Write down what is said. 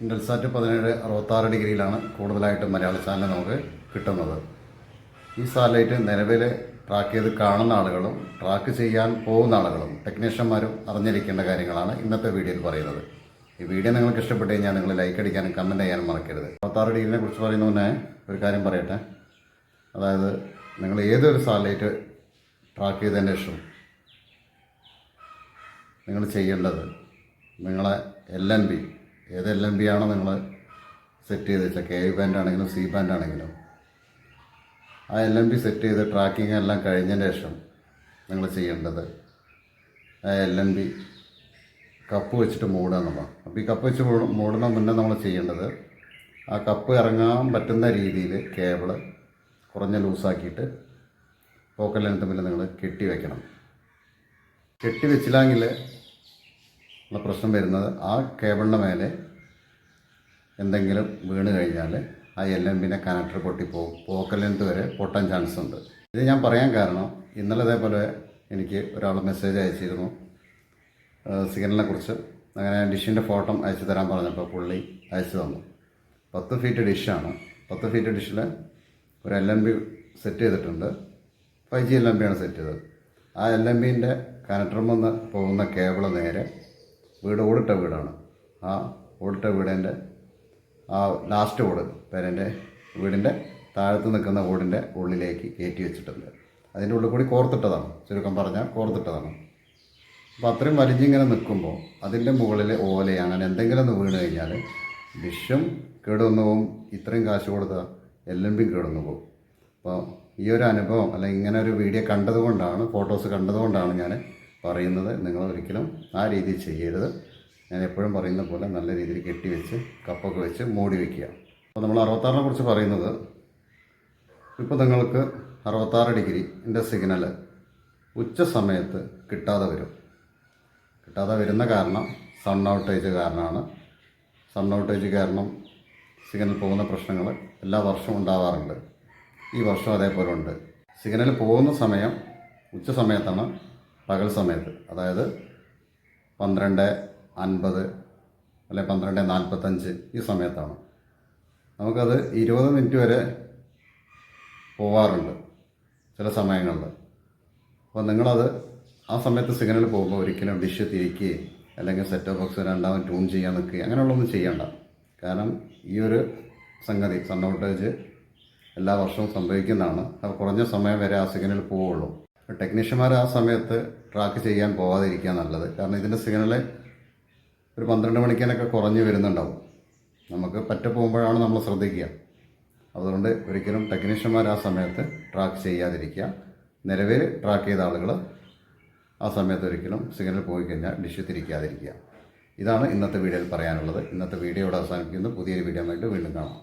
Intelsat പതിനേഴ് അറുപത്താറ് ഡിഗ്രിയിലാണ് കൂടുതലായിട്ട് മലയാള ചാനൽ നമുക്ക് കിട്ടുന്നത്. ഈ സാറ്റലൈറ്റ് നിലവിൽ ട്രാക്ക് ചെയ്ത് കാണുന്ന ആളുകളും ട്രാക്ക് ചെയ്യാൻ പോകുന്ന ആളുകളും ടെക്നീഷ്യന്മാരും അറിഞ്ഞിരിക്കേണ്ട കാര്യങ്ങളാണ് ഇന്നത്തെ വീഡിയോയിൽ പറയുന്നത്. ഈ വീഡിയോ നിങ്ങൾക്ക് ഇഷ്ടപ്പെട്ട് കഴിഞ്ഞാൽ നിങ്ങൾ ലൈക്ക് അടിക്കാനും കമന്റ് ചെയ്യാനും മറക്കരുത്. അറുപത്താറ് ഡിഗ്രിനെ കുറിച്ച് പറയുന്ന മുന്നേ ഒരു കാര്യം പറയട്ടെ. അതായത് നിങ്ങൾ ഏതൊരു സാറ്റലൈറ്റ് ട്രാക്ക് ചെയ്തതിന്റെ ശേഷം നിങ്ങൾ ചെയ്യേണ്ടത് നിങ്ങളെ എൽ എൻ ബി ഏത് എൽ എം ബി ആണോ നിങ്ങൾ സെറ്റ് ചെയ്ത് വെച്ചാൽ കെ ബാൻഡ് ആണെങ്കിലും സി ബാൻഡ് ആണെങ്കിലും. ആ എൽ എം ബി സെറ്റ് ചെയ്ത് ട്രാക്കിംഗ് എല്ലാം കഴിഞ്ഞതിന് ശേഷം നിങ്ങൾ ചെയ്യേണ്ടത് ആ എൽ എം ബി കപ്പ് വെച്ചിട്ട് മൂടുക എന്നുള്ളതാണ്. അപ്പോൾ ഈ കപ്പ് വെച്ച് മൂട- മൂടുന്ന മുന്നേ നമ്മൾ ചെയ്യേണ്ടത് ആ കപ്പ് ഇറങ്ങാൻ പറ്റുന്ന രീതിയിൽ കേബിൾ കുറഞ്ഞ ലൂസാക്കിയിട്ട് പോക്കൽ ലെങ്ത് തമ്മിൽ നിങ്ങൾ കെട്ടി വെക്കണം. കെട്ടി വെച്ചില്ലെങ്കിൽ ഉള്ള പ്രശ്നം വരുന്നത് ആ കേബിളിന്റെ മേലെ എന്തെങ്കിലും വീണ് കഴിഞ്ഞാൽ ആ എല്ലാം പിന്നെ കണക്ടർ പൊട്ടിപ്പോവും പോകും പോക്കലിനത്ത് വരെ പൊട്ടാൻ ചാൻസ് ഉണ്ട്. ഇത് ഞാൻ പറയാൻ കാരണം ഇന്നലെ ഇതേപോലെ എനിക്ക് ഒരാൾ മെസ്സേജ് അയച്ചിരുന്നു. സിഗ്നലിനെ കുറിച്ച്. അങ്ങനെ ഡിഷിന്റെ ഫോട്ടോ അയച്ചു തരാൻ പറഞ്ഞപ്പോൾ പുള്ളി അയച്ചു തന്നു. പത്ത് ഫീറ്റ് ഡിഷാണ്. പത്ത് ഫീറ്റ് ഡിഷിൽ ഒരു എൽ എം ബി സെറ്റ് ചെയ്തിട്ടുണ്ട്. ഫൈവ് ജി എൽ എം ബിയാണ് സെറ്റ് ചെയ്തത്. ആ എൽ എം ബിന്റെ കനക്ടറുമെന്ന് പോകുന്ന കേബിൾ നേരെ വീട് ഓടിട്ട വീടാണ്. ആ ഓടിട്ട വീടിന്റെ ആ ലാസ്റ്റ് ഓട് പേരന്റെ വീടിന്റെ താഴത്ത് നിൽക്കുന്ന ഓടിന്റെ ഉള്ളിലേക്ക് കയറ്റി വെച്ചിട്ടുണ്ട്. അതിന്റെ ഉള്ളിൽ കൂടി കോർത്തിട്ടതാണ്. ചുരുക്കം പറഞ്ഞാൽ കോർത്തിട്ടതാണ്. അപ്പോൾ അത്രയും വലിഞ്ഞിങ്ങനെ നിൽക്കുമ്പോൾ അതിന്റെ മുകളിൽ ഓല അങ്ങനെ എന്തെങ്കിലും ഒന്ന് വീണ് കഴിഞ്ഞാൽ ഡിഷും കേടുവന്നു പോകും ഇത്രയും കാശ് കൊടുത്ത എൽ എം ബിയും കേടുവന്നു പോകും. അപ്പോൾ ഈ ഒരു അനുഭവം അല്ലെങ്കിൽ ഇങ്ങനെ ഒരു വീഡിയോ കണ്ടതുകൊണ്ടാണ് ഫോട്ടോസ് കണ്ടതുകൊണ്ടാണ് ഞാൻ പറയുന്നത് നിങ്ങൾ ഒരിക്കലും ആ രീതിയിൽ ചെയ്യരുത്. ഞാൻ എപ്പോഴും പറയുന്ന പോലെ നല്ല രീതിയിൽ കെട്ടിവെച്ച് കപ്പൊക്കെ വെച്ച് മൂടി വയ്ക്കുക അപ്പോൾ നമ്മൾ അറുപത്താറിനെ കുറിച്ച് പറയുന്നത് ഇപ്പോൾ നിങ്ങൾക്ക് അറുപത്താറ് ഡിഗ്രിന്റെ സിഗ്നൽ ഉച്ച സമയത്ത് കിട്ടാതെ വരും. കിട്ടാതെ വരുന്ന കാരണം സൺ ഔട്ടേജ് കാരണമാണ്. സൺ ഔട്ടേജ് കാരണം സിഗ്നൽ പോകുന്ന പ്രശ്നങ്ങൾ എല്ലാ വർഷവും ഉണ്ടാവാറുണ്ട്. ഈ വർഷം അതേപോലെ ഉണ്ട്. സിഗ്നൽ പോകുന്ന സമയം ഉച്ച സമയത്താണ് പകൽ സമയത്ത്. അതായത് പന്ത്രണ്ട് അൻപത് അല്ലെ പന്ത്രണ്ട് നാൽപ്പത്തഞ്ച് ഈ സമയത്താണ്. നമുക്കത് ഇരുപത് മിനിറ്റ് വരെ പോവാറുണ്ട് ചില സമയങ്ങളിൽ. അപ്പോൾ നിങ്ങളത് ആ സമയത്ത് സിഗ്നൽ പോകുമ്പോൾ ഒരിക്കലും ഡിഷ് തിരിക്കുകയും അല്ലെങ്കിൽ സെറ്റ് ഓഫ് ബോക്സ് രണ്ടാമത് ട്യൂൺ ചെയ്യാൻ നിൽക്കുക അങ്ങനെയുള്ളതൊന്നും ചെയ്യണ്ട. കാരണം ഈ ഒരു സംഗതി സൺ ഔട്ടേജ് എല്ലാ വർഷവും സംഭവിക്കുന്നതാണ്. അത് കുറഞ്ഞ സമയം വരെ ആ സിഗ്നൽ പോവുള്ളൂ. ടെക്നീഷ്യന്മാർ ആ സമയത്ത് ട്രാക്ക് ചെയ്യാൻ പോകാതിരിക്കുക നല്ലത്. കാരണം ഇതിന്റെ സിഗ്നൽ ഒരു പന്ത്രണ്ട് മണിക്കാനൊക്കെ കുറഞ്ഞ് വരുന്നുണ്ടാവും. നമുക്ക് പറ്റ പോകുമ്പോഴാണ് നമ്മൾ ശ്രദ്ധിക്കുക. അതുകൊണ്ട് ഒരിക്കലും ടെക്നീഷ്യന്മാർ ആ സമയത്ത് ട്രാക്ക് ചെയ്യാതിരിക്കുക. നിലവിൽ ട്രാക്ക് ചെയ്ത ആളുകൾ ആ സമയത്ത് ഒരിക്കലും സിഗ്നൽ പോയി കഴിഞ്ഞാൽ ഡിഷ് തിരിക്കാതിരിക്കുക ഇതാണ് ഇന്നത്തെ വീഡിയോയിൽ പറയാനുള്ളത്. ഇന്നത്തെ വീഡിയോ ഇവിടെ അവസാനിപ്പിക്കുന്നു. പുതിയൊരു വീഡിയോ ആയിട്ട് വീണ്ടും കാണാം.